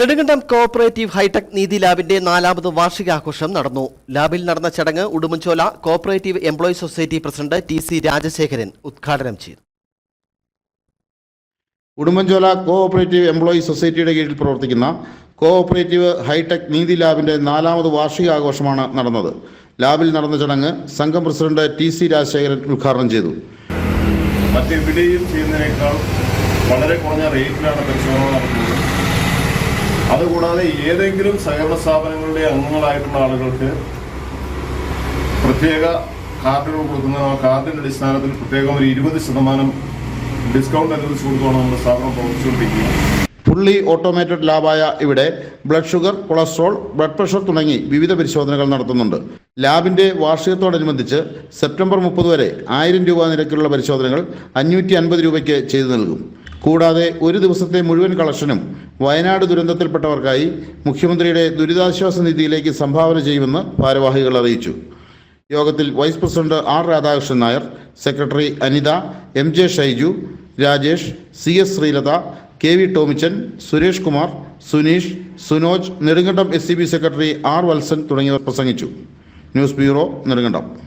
Nedumkandam cooperative hi tech നീതി ലാബിന്റെ നാലാമത് വാർഷികാഘോഷം നടന്നു. ലാബിൽ നടന്ന ചടങ്ങ് Udumbanchola cooperative employee society president T C Rajasekharan ഉദ്ഘാടനം ചെയ്തു. ഉടുമ്പൻചോല കോഓപ്പറേറ്റീവ് എംപ്ലോയി സൊസൈറ്റിയുടെ കീഴിൽ പ്രവർത്തിക്കുന്ന കോഓപ്പറേറ്റീവ് ഹൈടെക് നീതി ലാബിന്റെ നാലാമത് വാർഷികാഘോഷമാണ് നടന്നത്. ലാബിൽ നടന്ന ചടങ്ങ് സംഘം പ്രസിഡന്റ് ടി സി രാജശേഖരൻ ഉദ്ഘാടനം ചെയ്തു. മറ്റെവിടെയും ചെയ്യുന്നതിനേക്കാൾ വളരെ കുറഞ്ഞ റേറ്റിലാണ് പരിശോധന നടത്തുന്നത് അതുകൂടാതെ ഏതെങ്കിലും സഹകരണ സ്ഥാപനങ്ങളുടെ അംഗങ്ങളായിട്ടുള്ള ആളുകൾക്ക് പ്രത്യേക കാർഡുകൾ കൊടുക്കുന്ന ആ കാർഡിന്റെ അടിസ്ഥാനത്തിൽ പ്രത്യേകം ഒരു ഇരുപത് ശതമാനം ഡിസ്കൗണ്ട് അനുവദിച്ചു കൊടുക്കുകയാണ് നമ്മുടെ സ്ഥാപനം പ്രവർത്തിച്ചുകൊണ്ടിരിക്കുന്നത് ഫുള്ളി ഓട്ടോമേറ്റഡ് ലാബായ ഇവിടെ blood sugar cholesterol blood pressure തുടങ്ങി വിവിധ പരിശോധനകൾ നടത്തുന്നുണ്ട്. ലാബിന്റെ വാർഷികത്തോടനുബന്ധിച്ച് സെപ്റ്റംബർ മുപ്പത് വരെ ആയിരം രൂപ നിരക്കിലുള്ള പരിശോധനകൾ അഞ്ഞൂറ്റി അൻപത് രൂപയ്ക്ക് ചെയ്തു നൽകും. കൂടാതെ ഒരു ദിവസത്തെ മുഴുവൻ കളക്ഷനും വയനാട് ദുരന്തത്തിൽപ്പെട്ടവർക്കായി മുഖ്യമന്ത്രിയുടെ ദുരിതാശ്വാസ നിധിയിലേക്ക് സംഭാവന ചെയ്യുമെന്ന് ഭാരവാഹികൾ അറിയിച്ചു. യോഗത്തിൽ vice president R Radhakrishnan Nair secretary Anitha M J Shaiju Rajesh C S Sreelatha K V Tomichan Suresh Kumar Suneesh Sunoj Nedumkandam S secretary R Valsan തുടങ്ങിയവർ പ്രസംഗിച്ചു. News bureau Nedumkandam.